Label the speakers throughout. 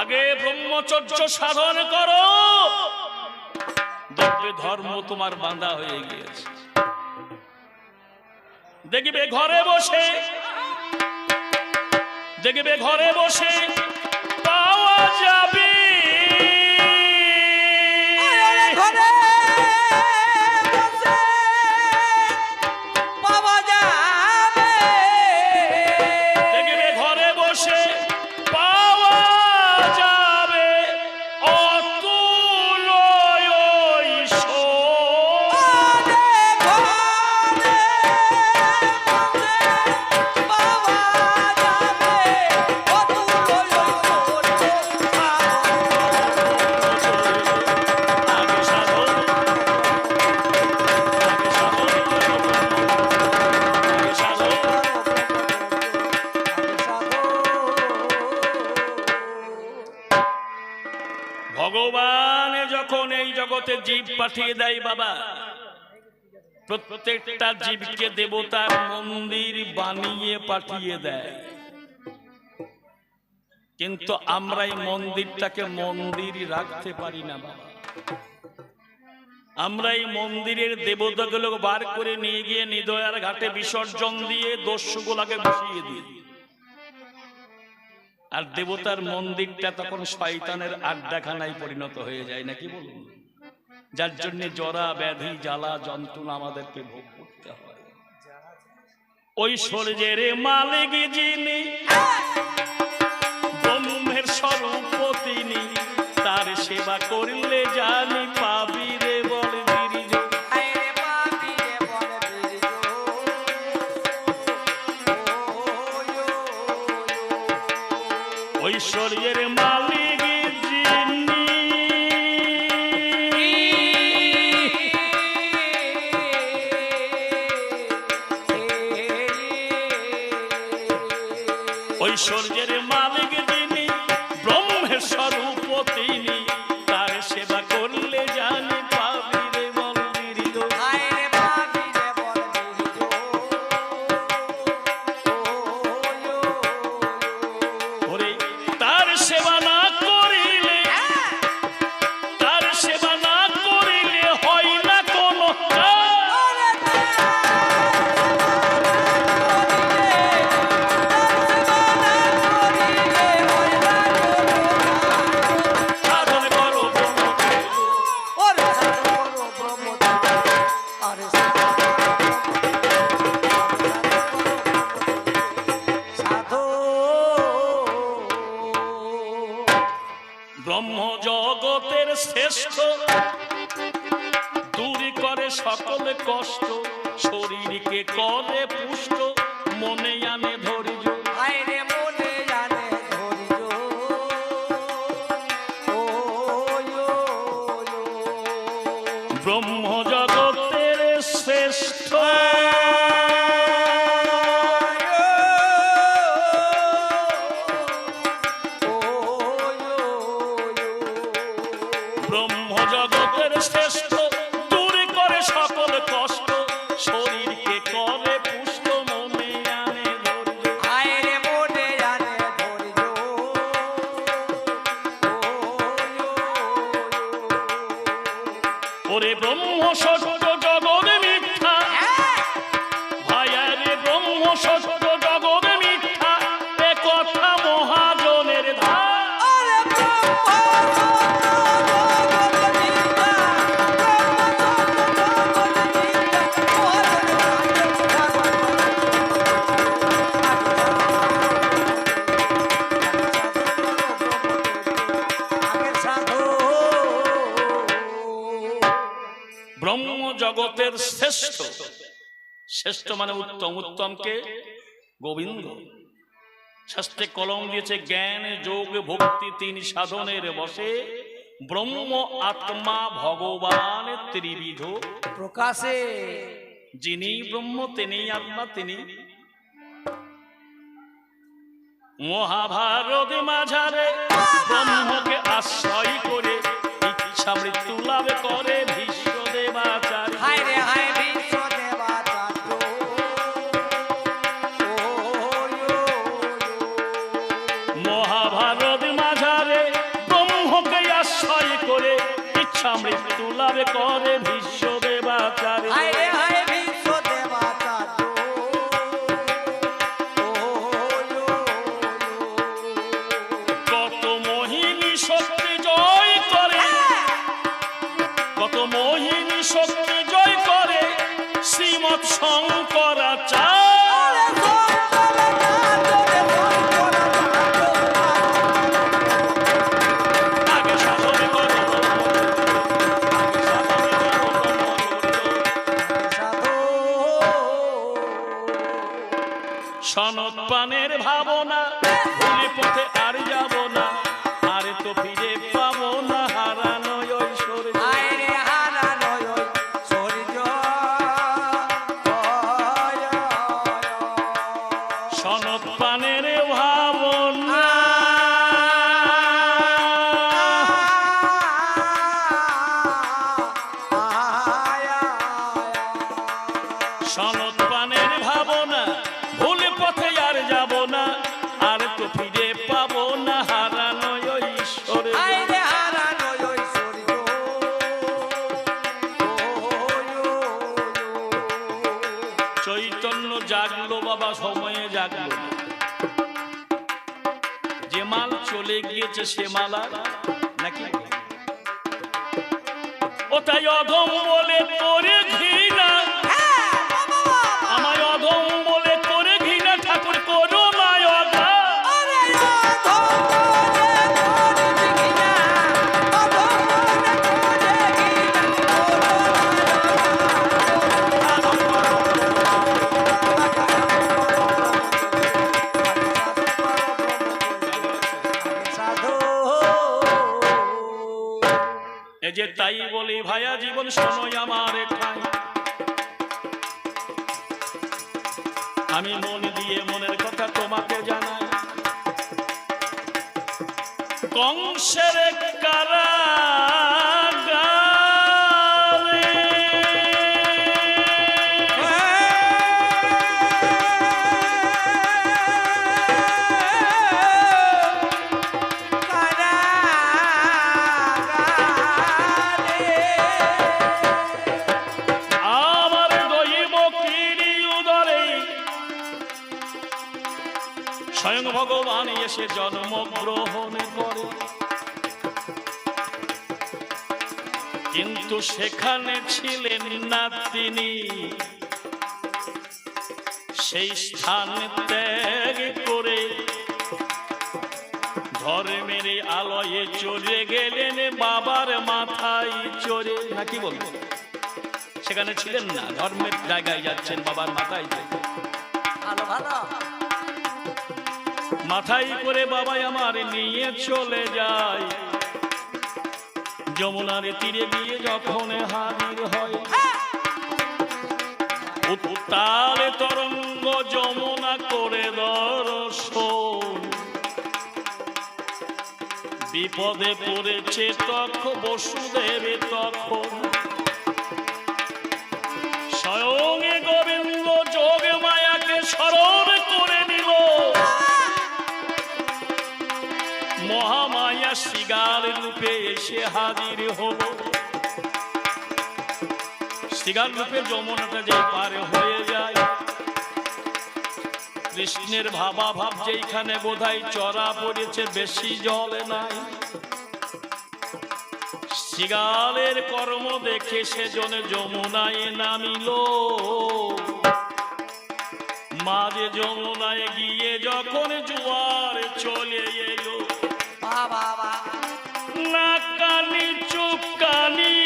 Speaker 1: আগে ব্রহ্মচর্য সাধন করো। দেখবে ধর্ম তোমার বাঁধা হয়ে গিয়েছে। দেখবে ঘরে বসে, দেখবে ঘরে বসে পাওয়া যাবে পাঠিয়ে দেয় বাবা। প্রত্যেকটা জীবকে দেবতার মন্দির বানিয়ে পাঠিয়ে দেয়। কিন্তু আমরা এই মন্দিরটাকে মন্দির রাখতে পারি না বাবা। আমরা এই মন্দিরের দেবতাগুলো বার করে নিয়ে গিয়ে নিদয়ার ঘাটে বিসর্জন দিয়ে দস্যুগুলাকে বসিয়ে দিই। আর দেবতার মন্দিরটা তখন শয়তানের আড্ডাখানায় পরিণত হয়ে যায়, নাকি বলুন? যার জন্য জরা, ব্যাধি, জ্বালা, যন্ত্রণা আমাদেরকে ভোগ করতে হয়। ওই মালিক যিনি স্বরূপ তিনি তার সেবা করলে জানি ঐশ্বর্যের মালিক Oh. ব্রহ্ম জগতের শ্রেষ্ঠ। শ্রেষ্ঠ মানে উত্তম। উত্তমকে গোবিন্দ। শাস্ত্রে কলম দিয়েছে জ্ঞান যোগ ভক্তি তিন সাধনের বসে ব্রহ্ম আত্মা ভগবান ত্রিবিধ।
Speaker 2: প্রকাশে।
Speaker 1: যিনি ব্রহ্ম তিনি আত্মা তিনি মহাভারত মাঝারে ব্রহ্মকে আশ্রয় করে ইচ্ছা মৃত্যু লাভ করে ভীষ্ম তুলার করে
Speaker 2: বিশ্ব
Speaker 1: বিশ্বদেবাচারে নাকি ওটাই অধম বলে করে ঘৃণা জীবন শোনোই আমার আমি মন দিয়ে মনের কথা তোমাকে জানাই। কংসের এসে জন্মগ্রহণ করে। কিন্তু সেখানে ছিলেন না তিনি। সেই স্থান ত্যাগ করে ধর্মের আলয়ে চলে গেলেন, বাবার মাথায় চড়ে। না কি বলব? সেখানে ছিলেন না, ধর্মের জায়গায় যাচ্ছেন, বাবার মাথায়।
Speaker 2: ভালো ভালো।
Speaker 1: মাথায় করে বাবাই আমার নিয়ে চলে যায়। যমুনার তীরে গিয়ে যখন হাজির হয়, উত্তালে তরঙ্গ যমুনা করে দর্শন। বিপদে পড়েছে তখন বসুদেব তখন শিগার রূপে এসে হাজির হলো শিগার রূপে যমুনাটা যে পার হয়ে যায়। কৃষ্ণের ভাবা ভাব যেইখানে বোধহয় চড়া পড়েছে, বেশি জল নাই। শিগালের কর্ম দেখে সেজন যমুনায় নামিল। মাঝে যমুনায় গিয়ে যখন জোয়ার চলে জানি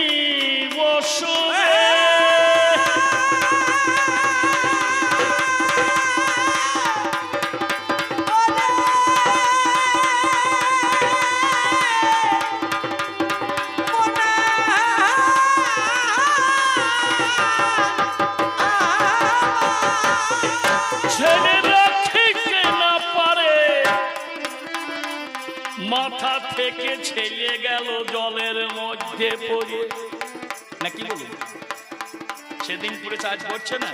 Speaker 1: চার্জ না।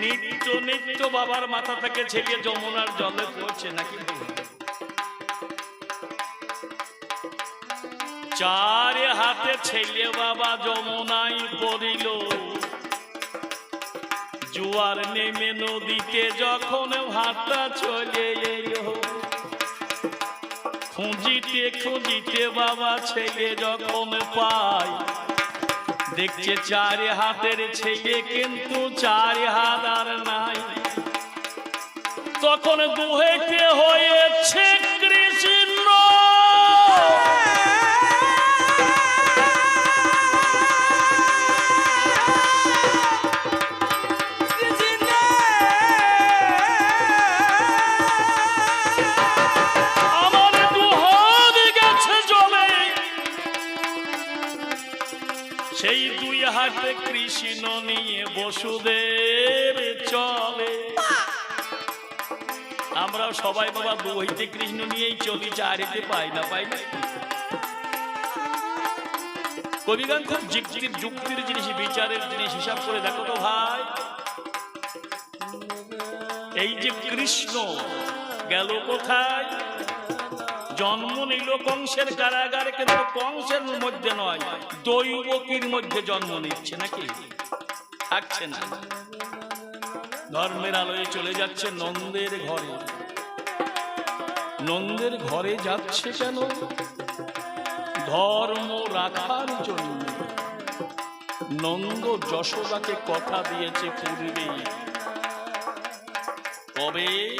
Speaker 1: নিত্য নিত্য বাবার মাথা থেকে ছেলে যমুনার জলে পড়ছে নাকি চার হাতে ছেলে বাবা যমুনাই পড়িল। জুয়ার নেমে নদীতে যখন ভাটা চলে এলো। খুঁজিতে খুঁজিতে বাবা ছেলে যখন পায় দেখছে চার হাতের ছেলে কিন্তু চার হাত আর নাই। তখন দুহেতে হয়েছে দুই হাতে কৃষ্ণ নিয়ে বসুদেব চলে। আমরা সবাই বাবা বইতে কৃষ্ণ নিয়েই চলি চারিতে পাই না পাই না। কবিগান খুব যুক্তির যুক্তির জিনিস, বিচারের জিনিস, হিসাব করে দেখো তো ভাই। এই যে কৃষ্ণ গেল কোথায়? জন্ম নিল কংসের কারাগারে, কিন্তু কংসের মধ্যে নয়, দৈবকীর মধ্যে জন্ম নিচ্ছে নাকি? থাকছে না। ধর্মের আলোয় চলে যাচ্ছে নন্দের ঘরে। নন্দের ঘরে যাচ্ছে কেন? ধর্ম রাখার জন্য। নন্দ যশোদাকে কথা দিয়েছে পূর্বে কবে?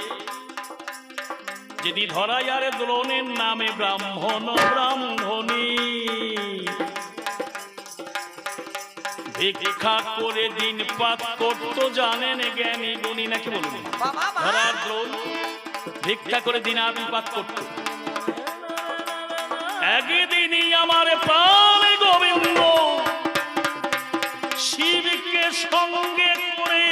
Speaker 1: যদি ধরাই আরে দ্রোণের নামে ব্রাহ্মণ, ব্রাহ্মণী। ভিক্ষা করে দিন পাত করতো, জানেন জ্ঞানী গুণী নাকি বলুন? ধরার দ্রোণ ভিক্ষা করে দিনাতিপাত করত। একদিনই আমার প্রাণ গোবিন্দ শিবকে সঙ্গে করে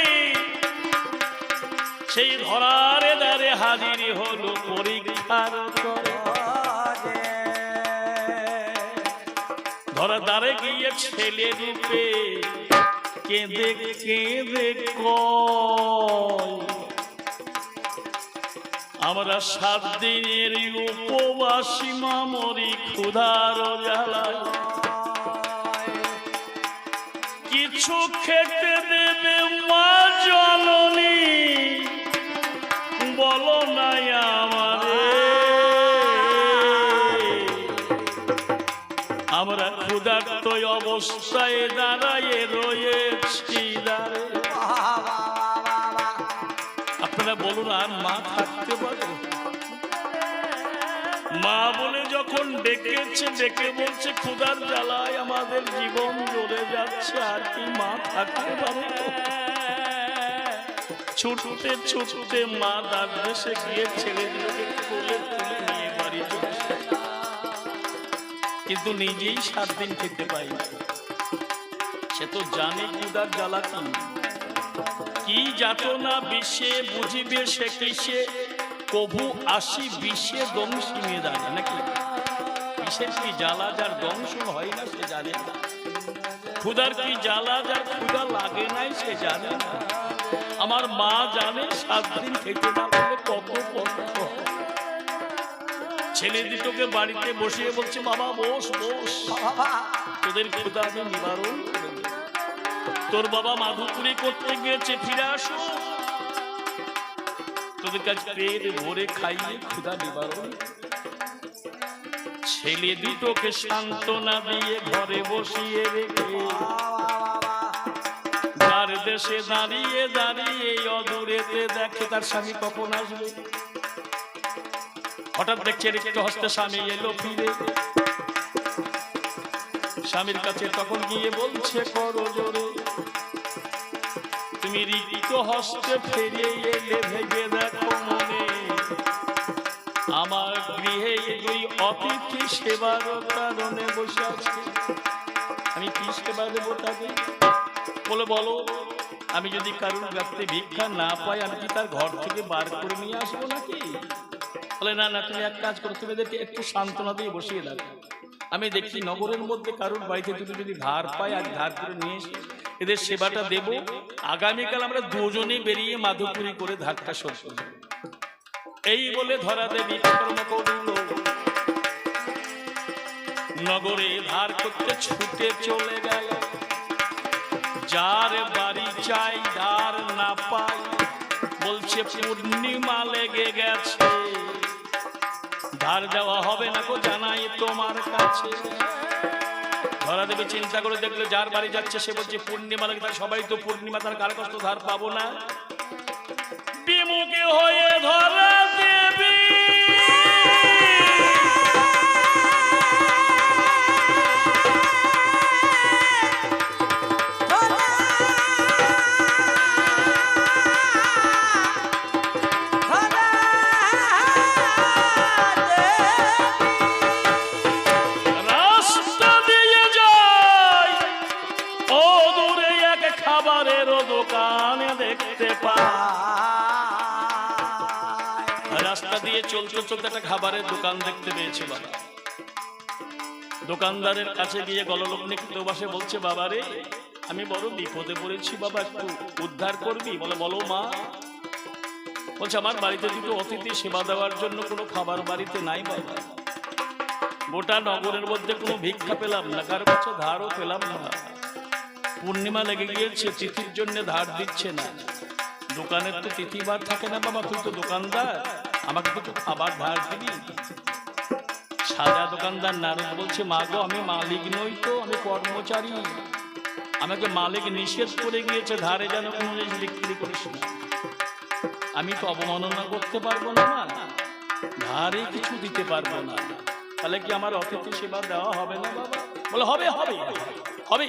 Speaker 1: সেই ধরারে দ্বারে হাজির হলো পরীক্ষার ধরা দ্বারে গিয়ে ছেলে রূপে কেঁদে কেঁদে আমরা সাত দিনের উপবাসী মামরি ক্ষুধার জ্বালায়। কিছু খেতে দেবে মা জননী। অবস্থায় দাঁড়ায় রয়েছি আপনারা বলুন, আর মা থাকতে পারে? মা বলে, যখন ডেকেছে, ডেকে বলছে, ক্ষুধার জ্বালায় আমাদের জীবন জ্বলে যাচ্ছে, আর কি মা থাকতে পারে? ছুটতে ছুটতে মা দাঁত দেশে গিয়ে ছেলে তুলে কিন্তু নিজেই সাত দিন খেতে পাই সে তো জানে ক্ষুধার জ্বালা কি। কি যাতনা বিষে বুঝিবে সে কিসে? কভু আসি বিষে দংশিনে দাঁড়ে নাকি? বিষের কি জ্বালা যার দংশন হয় না সে জানে না। ক্ষুধার কি জ্বালা যার ক্ষুধা লাগে নাই সে জানে না। আমার মা জানে সাত দিন খেতে না কত কষ্ট হয়। ছেলে দুটোকে বাড়িতে বসিয়ে বলছে বাবা বস বস। তোদের ক্ষুধা আমি নিবারণ তোর বাবা মাধুপুরি করতে গিয়েছে ফিরে আসো। তোদের কাছে পেট ভরে খাইয়ে ক্ষুধা নিবারণ। ছেলে দুটোকে সান্ত্বনা দিয়ে ঘরে বসিয়ে রেখে যার দেশে দাঁড়িয়ে দাঁড়িয়ে অদূরেতে দেখে তার স্বামী কখন আসবে। হঠাৎ দেখছে রিক্ত হস্তে স্বামী এলো ফিরে। স্বামীর কাছে তখন গিয়ে বলছে, করো জোরে। তুমি রিক্ত হস্তে ফিরে এলে ভেবে দেখো মনে। আমার গৃহে দুই অতিথি সেবার কারণে বসে আছে। আমি কি সেবা দেবো তাদের বলে, বলো, আমি যদি কারোর ব্যক্তি ভিক্ষা না পাই, আমি কি তার ঘর থেকে বার করে নিয়ে আসব নাকি? বলে, না না, তুমি এক কাজ করো, তুমি এদেরকে একটু সান্ত্বনা দিয়ে বসিয়ে দাও। আমি দেখি নগরের মধ্যে কারোর বাড়িতে তুমি যদি ধার পাই আজ ধার করে নিয়ে এসে এদের সেবাটা দেব, আগামীকাল আমরা দুজনে বেরিয়ে মাধুপুরি করে ধাক্কা শোধ করব। এই বলে ধরা দেবী নগরে ধার করতে ছুটে চলে গেল। যার বাড়ি চাই ধার না পাই, বলছে, পূর্ণিমা লেগে গেছে। ধার দেওয়া হবে না গো জানাই তোমার কাছে। ধরা দেবে চিন্তা করে দেখল যার বাড়ি যাচ্ছে, সে বলছে, পূর্ণিমা লাগে তার সবাই তো পূর্ণিমা, তার কারও কষ্ট ধার পাবো না। বিমুখী হয়ে ধরা চলতে চলতে একটা খাবারের দোকান দেখতে পেয়েছে বাবা। দোকানদারের কাছে গিয়ে গললগ্নে বসে বলছে, বাবা রে, আমি বড় বিপদে পড়েছি বাবা, একটু উদ্ধার করবি? বলে, বলো মা। বলছে, আমার বাড়িতে দুটো অতিথি সেবা দেওয়ার জন্য কোনো খাবার বাড়িতে নাই বাবা। গোটা নগরের মধ্যে কোনো ভিক্ষা পেলাম না, কারও কাছে ধারও পেলাম না পূর্ণিমা লেগে গিয়েছে, তিথির জন্য ধার দিচ্ছে না। দোকানের তো তিথি বার থাকে না বাবা, তুই তো দোকানদার। আমাকে তো খাবার ধার দিবি? সাজা দোকানদার নারদ বলছে, মা গো, আমি মালিক নই তো, আমি কর্মচারী। আমাকে মালিক নিষেধ করে গিয়েছে, ধারে যেন কোনো জিনিস বিক্রি করিস আমি তো অবমাননা করতে পারব না, মা। ধারে কিছু দিতে পারব না। তাহলে কি আমার অতিথি সেবা দেওয়া হবে না, বাবা? বলে, হবে হবে হবে।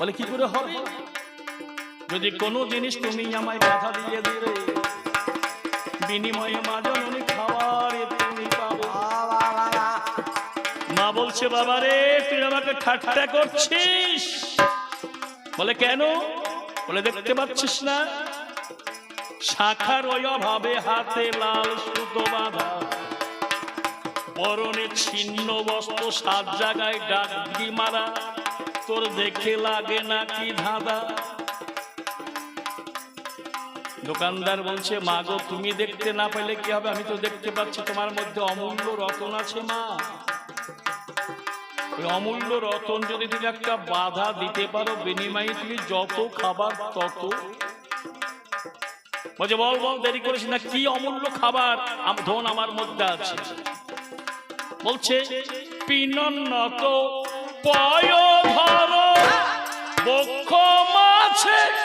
Speaker 1: বলে, কি করে হবে? যদি কোনো জিনিস তুমি আমায় বাধা দিয়ে দিলে বিনিময়ে মা বলছে, বাবা রে, তুই আমাকে ঠাট্টা করছিস? বলে, কেন? বলে, দেখতে পাচ্ছিস না? শাখার ওই অভাবে হাতে লাল সুতো বাঁধা। পরনে ছিন্ন বস্ত্র, সাত জায়গায় ডাক মারা। তোর দেখে লাগে নাকি ধাঁধা? দোকানদার বলছে, মা গো, তুমি দেখতে না পেলে কি হবে? আমি তো দেখতে পাচ্ছি, তোমার মধ্যে অমূল্য রতন আছে, মা। অমূল্য রতন যদি তুমি একটা বাধা দিতে পারো, বিনিময়ে তুমি যত খাবার তত। বলছে, বল বল, দেরি করিস না, কি অমূল্য খাবার ধন আমার মধ্যে আছে? বলছে পিনন্নত পয় ধর, বক্ষ মাছে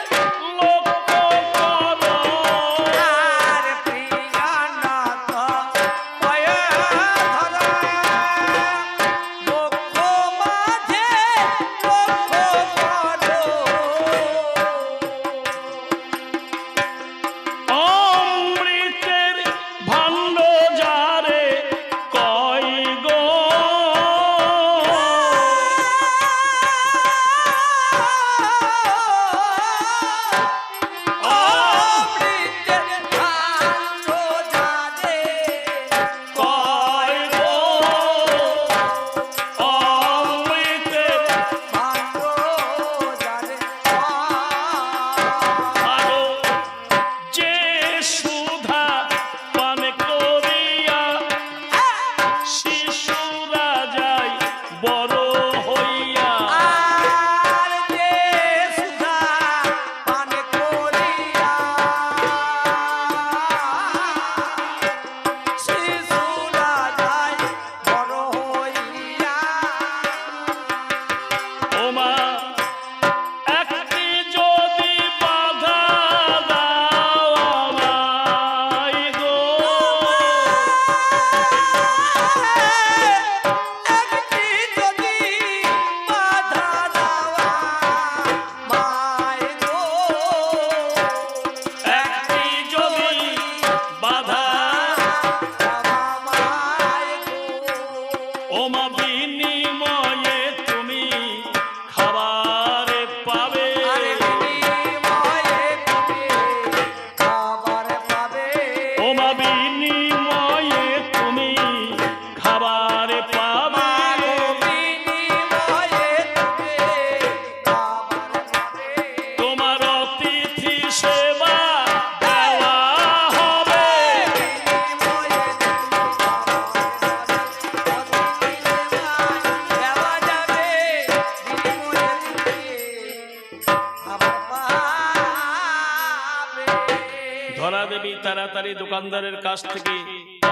Speaker 1: দোকানদারের কাছ থেকে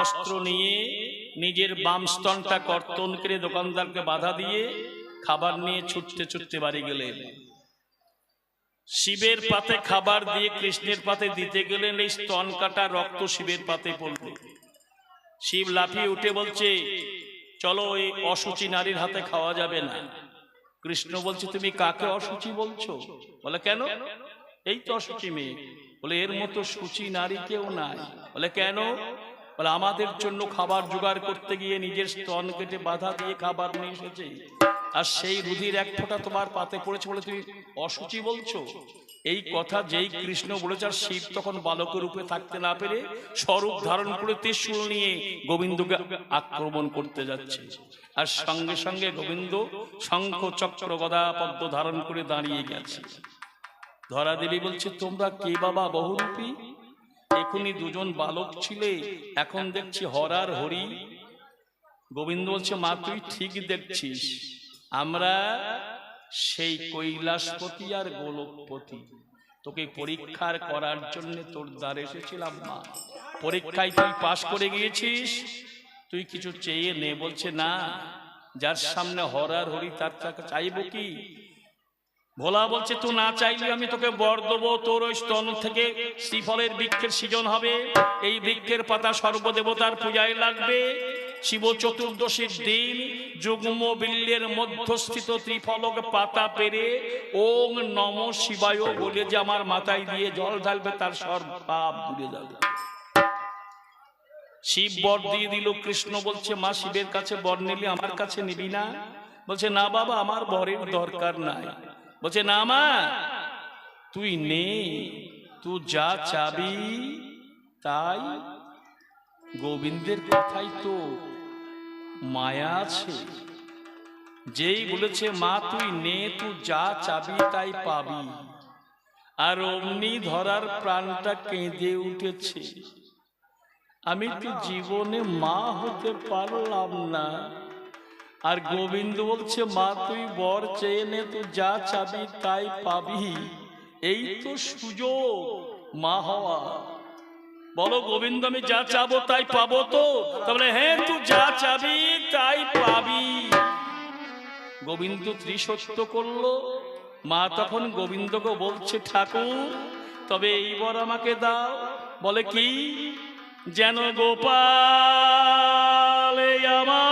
Speaker 1: অস্ত্র নিয়ে নিজের বাম স্তনটা কর্তন করে দোকানদারকে বাধা দিয়ে খাবার নিয়ে ছুটতে ছুটতে বাড়ি গেলেন। শিবের পাতে খাবার দিয়ে কৃষ্ণের পাতে দিতে গেলেন, এই স্তন কাটা রক্ত শিবের পাতে পড়ল। শিব লাফিয়ে উঠে বলছে, চলো এই অসুচি নারীর হাতে খাওয়া যাবে না। কৃষ্ণ বলছে, তুমি কাকে অসুচি বলছো? বলে, কেন? এই তো অসুচি মেয়ে। বলে, এর মতো সূচি নারী কেউ নাই। বলে, কেন? বলে, আমাদের জন্য খাবার জোগাড় করতে গিয়ে নিজের স্তন কেটে বাধা দিয়ে খাবার নিয়ে এসেছে। আর সেই রুধির এক ফোঁটা তোমার পাতে পড়েছে বলে তুমি অসুচি বলছো? এই কথা যেই কৃষ্ণ বলেছে, আর শিব তখন বালকের রূপে থাকতে না পেরে স্বরূপ ধারণ করে ত্রিশূল নিয়ে গোবিন্দকে আক্রমণ করতে যাচ্ছে। আর সঙ্গে সঙ্গে গোবিন্দ শঙ্খ চক্র গদা পদ্ম ধারণ করে দাঁড়িয়ে গেছে। ধরা দেবী বলছে, তোমরা কে বাবা বহুরূপী? এখনই দুজন বালক ছিলে, এখন দেখছি হরার হরি। গোবিন্দ বলছে, মা, তুই ঠিক দেখছিস, আমরা সেই কৈলাসপতি আর গোলকপতি। তোকে পরীক্ষার করার জন্য তোর দ্বার এসেছিলাম, মা। পরীক্ষায় তুই পাশ করে গিয়েছিস, তুই কিছু চেয়ে নে। বলছে, না, যার সামনে হরার হরি, তার চাইব কি? ভোলা বলছে তুই না চাইলে আমি তোকে বর দেবো, তোর ওই স্তন থেকে শ্রীফলের বৃক্ষের সৃজন হবে। এই বৃক্ষের পাতা সর্বদেবতার পূজায় লাগবে। শিব চতুর্দশীর দিন যুগ্ম বিল্লের মধ্যস্থিত ত্রিফলক পাতা পেরে ওং নম শিবায় বলে যে আমার মাথায় দিয়ে জল ঢালবে, তার সর্ব পাপ দূরে যাবে। শিব বর দিয়ে দিল, কৃষ্ণ বলছে, মা, শিবের কাছে বর নিলে আমার কাছে নিবি না? বলছে, না বাবা, আমার বরের দরকার নাই। বলছে, না মা, তুই নে, তুই যা চাবি, তাই গোবিন্দের কথাই তো মায়া আছে। যেই বলেছে, মা, তুই নে, তুই যা চাবি, তাই পাবি। আর অমনি ধরার প্রাণটা কেঁদে উঠেছে। আমি তো জীবনে মা হতে পারলাম না। আর গোবিন্দ বলছে, মা, তুই বর চেয়ে নে, তুই যা চাবি তাই পাবি। এই তো সুযোগ, মা হওয়া। বলো, গোবিন্দ, আমি যা চাবো তাই পাবো তো? তাহলে হ্যাঁ তুই যা চাবি তাই পাবি। গোবিন্দ ত্রিসত্য করল। মা তখন গোবিন্দকে বলছে, ঠাকুর, তবে এই বর আমাকে দাও। বলে, কি? যেন গোপাল আমার